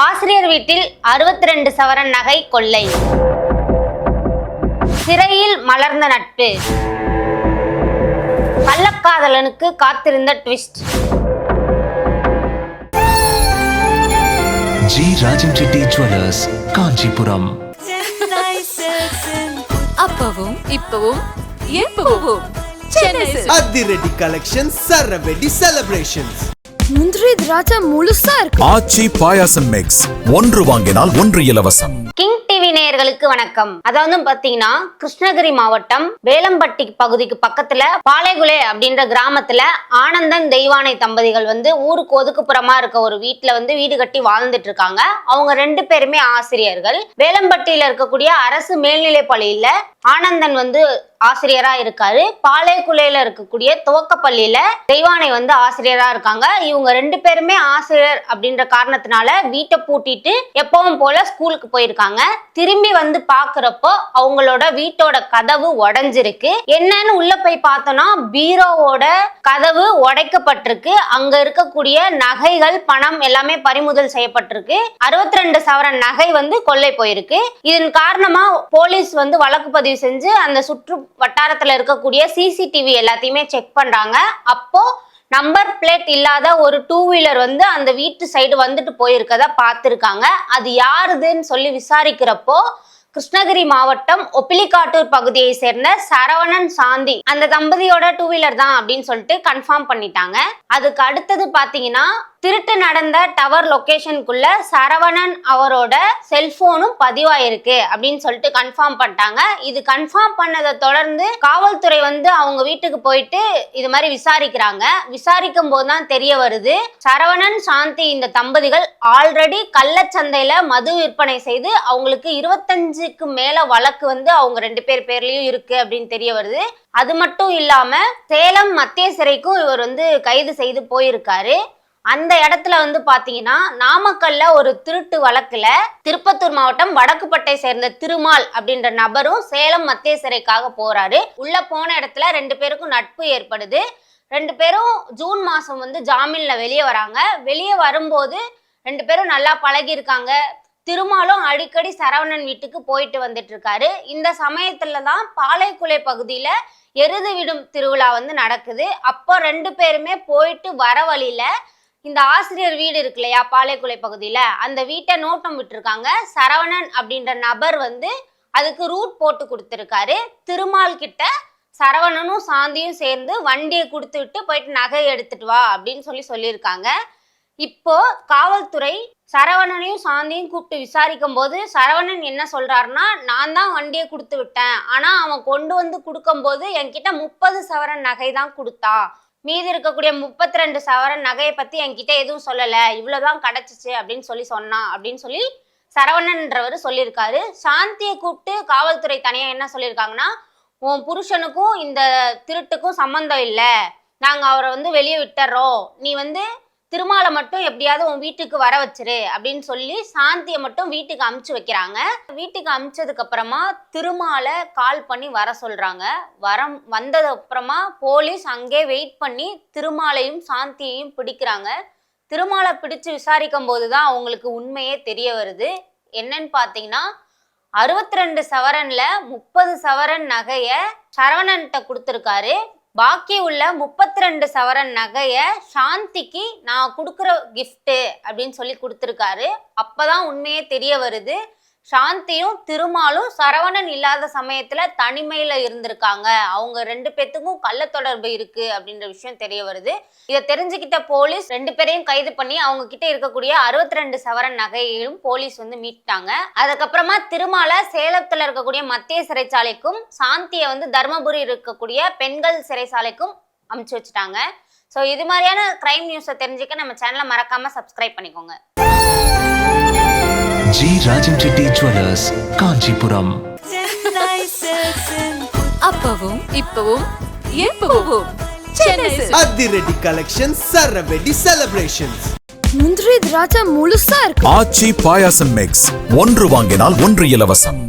ஆசிரியர் வீட்டில் அறுபத்தி ரெண்டு சவரன் நகை கொள்ளை. சிறையில் மலர்ந்த நட்பு. கள்ளக்காதலனுக்கு காத்திருந்த twist. G Rajan Reddy jewellers Kanchipuram. அப்பவும் இப்பவும் எப்பவும். அதிரடி கலெக்ஷன் சரவெடி செலிப்ரேஷன்ஸ் முந்திரி திராட்சை முழுசா இருக்கு. ஆச்சி பாயாசம் மிக்ஸ் ஒன்று வாங்கினால் ஒன்று இலவசம். கிங் டிவி நேயர்களுக்கு வணக்கம். அதாவது பாத்தீங்கன்னா கிருஷ்ணகிரி மாவட்டம் வேலம்பட்டி பகுதிக்கு பக்கத்துல பாளைகுலே அப்படின்ற கிராமத்துல ஆனந்தன் தெய்வானை தம்பதிகள் வந்து ஊருக்கு ஒதுக்குப்புறமா இருக்க ஒரு வீட்டுல வந்து வீடு கட்டி வாழ்ந்துட்டு இருக்காங்க. அவங்க ரெண்டு பேருமே ஆசிரியர்கள். வேலம்பட்டியில இருக்கக்கூடிய அரசு மேல்நிலை பள்ளியில ஆனந்தன் வந்து ஆசிரியரா இருக்காரு. பாளையகுலையில இருக்கக்கூடிய துவக்கப்பள்ளியில தெய்வானை வந்து ஆசிரியரா இருக்காங்க. இவங்க ரெண்டு பேருமே ஆசிரியர் அப்படின்ற காரணத்தினால வீட்டை பூட்டிட்டு எப்பவும் போல ஸ்கூலுக்கு போயிருக்காங்க. திரும்பி வந்து பாக்குறப்போ அவங்களோட வீட்டோட கதவு உடஞ்சிருக்கு. என்னன்னு உள்ள போய் பார்த்தோம்னா பீரோவோட கதவு உடைக்கப்பட்டிருக்கு. அங்க இருக்கக்கூடிய நகைகள் பணம் எல்லாமே பறிமுதல் செய்யப்பட்டிருக்கு. அறுபத்தி ரெண்டு சவரன் நகை வந்து கொள்ளை போயிருக்கு. இதன் காரணமா போலீஸ் வந்து வழக்கு பதிவு செஞ்சு அந்த சுற்று வட்டாரத்தில் இருக்கக்கூடிய சிசிடிவி எல்லாத்தையுமே செக் பண்ணுறாங்க அப்போ நம்பர் பிளேட் இல்லாத ஒரு டூ வீலர் வந்து அந்த வீட்டு சைடு வந்துட்டு போயிருக்கதா பார்த்துருக்காங்க. அது யாருதுன்னு சொல்லி விசாரிக்கிறப்போ கிருஷ்ணகிரி மாவட்டம் ஒப்பிலிக்காட்டூர் பகுதியை சேர்ந்த சரவணன் சாந்தி. அந்த தம்பதியோட டூ வீலர் தான் அப்படின்னு சொல்லிட்டு கன்ஃபார்ம் பண்ணிட்டாங்க. அதுக்கு அடுத்தது பார்த்தீங்கன்னா திருட்டு நடந்த டவர் லொக்கேஷனுக்குள்ள சரவணன் அவரோட செல்போனும் பதிவாயிருக்கு அப்படின்னு சொல்லிட்டு கன்ஃபார்ம் பண்ணிட்டாங்க. இது கன்ஃபார்ம் பண்ணதை தொடர்ந்து காவல்துறை வந்து அவங்க வீட்டுக்கு போயிட்டு இது மாதிரி விசாரிக்கிறாங்க. விசாரிக்கும் போது தான் தெரிய வருது. சரவணன் சாந்தி இந்த தம்பதிகள் ஆல்ரெடி கள்ளச்சந்தையில மது விற்பனை செய்து அவங்களுக்கு இருபத்தஞ்சுக்கு மேல வழக்கு வந்து அவங்க ரெண்டு பேர் பேர்லயும் இருக்கு அப்படின்னு தெரிய வருது. அது மட்டும் இல்லாம சேலம் மத்திய சிறைக்கும் இவர் வந்து கைது செய்து போயிருக்காரு. அந்த இடத்துல வந்து பாத்தீங்கன்னா நாமக்கல்ல ஒரு திருட்டு வழக்குல திருப்பத்தூர் மாவட்டம் வடக்குப்பட்டை சேர்ந்த திருமால் அப்படின்ற நபரும் சேலம் மத்திய சிறைக்காக போறாரு. உள்ள போன இடத்துல ரெண்டு பேருக்கும் நட்பு ஏற்படுது. ரெண்டு பேரும் ஜூன் மாசம் வந்து ஜாமீன்ல வெளியே வராங்க. வெளியே வரும்போது ரெண்டு பேரும் நல்லா பழகி இருக்காங்க திருமாலும் அடிக்கடி சரவணன் வீட்டுக்கு போயிட்டு வந்துட்டு இருக்காரு இந்த சமயத்துல தான் பாளையக்குலை பகுதியில எருது விடும் திருவிழா வந்து நடக்குது. அப்போ ரெண்டு பேருமே போயிட்டு வர வழியில இந்த ஆசிரியர் வீடு இருக்கு இல்லையா பாளையக்குலை பகுதியில அந்த வீட்டை நோட்டம் விட்டுருக்காங்க. சரவணன் அப்படின்ற நபர் வந்து அதுக்கு ரூட் போட்டு கொடுத்துருக்காரு. திருமால் கிட்ட சரவணனும் சாந்தியும் சேர்ந்து வண்டியை கொடுத்து விட்டு போயிட்டு நகை எடுத்துட்டு வா அப்படின்னு சொல்லி சொல்லியிருக்காங்க. இப்போ காவல்துறை சரவணனையும் சாந்தியும் கூப்பிட்டு விசாரிக்கும் போது சரவணன் என்ன சொல்றாருன்னா நான் தான் வண்டியை கொடுத்து விட்டேன். ஆனா அவன் கொண்டு வந்து கொடுக்கும்போது என்கிட்ட முப்பது சவரன் நகை தான் கொடுத்தா. மீதி இருக்கக்கூடிய முப்பத்தி ரெண்டு சவரன் நகையை பத்தி என்கிட்ட எதுவும் சொல்லல. இவ்வளவுதான் கிடைச்சிச்சு அப்படின்னு சொல்லி சொன்னான் அப்படின்னு சொல்லி சரவணன்றவர் சொல்லியிருக்காரு. சாந்தியை கூப்பிட்டு காவல்துறை தனியா என்ன சொல்லியிருக்காங்கன்னா உன் புருஷனுக்கும் இந்த திருட்டுக்கும் சம்மந்தம் இல்லை. நாங்கள் அவரை வந்து வெளியே விட்டுறோம். நீ வந்து திருமாலை மட்டும் எப்படியாவது உன் வீட்டுக்கு வர வச்சிரு அப்படின்னு சொல்லி சாந்தியை மட்டும் வீட்டுக்கு அமுச்சு வைக்கிறாங்க. வீட்டுக்கு அமுச்சதுக்கு அப்புறமா திருமாலை கால் பண்ணி வர சொல்றாங்க. வர வந்தது அப்புறமா போலீஸ் அங்கே வெயிட் பண்ணி திருமாலையும் சாந்தியையும் பிடிக்கிறாங்க. திருமாலை பிடிச்சு விசாரிக்கும் போது தான் அவங்களுக்கு உண்மையே தெரிய வருது. என்னன்னு பார்த்தீங்கன்னா அறுபத்தி ரெண்டு சவரன்ல முப்பது சவரன் நகைய சரவணன்கிட்ட கொடுத்துருக்காரு. பாக்கி உள்ள முப்பத்தி ரெண்டு சவரன் நகைய சாந்திக்கு நான் கொடுக்குற கிஃப்ட்டு அப்படின்னு சொல்லி கொடுத்துருக்காரு. அப்போதான் உண்மையே தெரிய வருது. சாந்தியும் திருமாலும் சரவணன் இல்லாத சமயத்துல தனிமையில இருந்திருக்காங்க. அவங்க ரெண்டு பேத்துக்கும் கள்ள தொடர்பு இருக்கு அப்படின்ற விஷயம் தெரிய வருது. இதை தெரிஞ்சுக்கிட்ட போலீஸ் ரெண்டு பேரையும் கைது பண்ணி அவங்க கிட்ட இருக்கக்கூடிய அறுபத்தி ரெண்டு சவரன் நகையையும் போலீஸ் வந்து மீட்டாங்க அதுக்கப்புறமா திருமால சேலத்துல இருக்கக்கூடிய மத்திய சிறைச்சாலைக்கும் சாந்தியை வந்து தர்மபுரி இருக்கக்கூடிய பெண்கள் சிறைச்சாலைக்கும் அமுச்சு வச்சுட்டாங்க. ஸோ இது மாதிரியான கிரைம் நியூஸை தெரிஞ்சுக்க நம்ம சேனலை மறக்காம சப்ஸ்கிரைப் பண்ணிக்கோங்க. G Rajan Reddy jewellers Kanchipuram. அப்பவும் இப்பவும் எப்பவும். அதிரடி கலெக்ஷன் சரவெடி செலிப்ரேஷன்ஸ் முந்திரி திராட்சை முழுசா இருக்கு. ஆச்சி பாயாசம் மிக்ஸ் ஒன்று வாங்கினால் ஒன்று இலவசம்.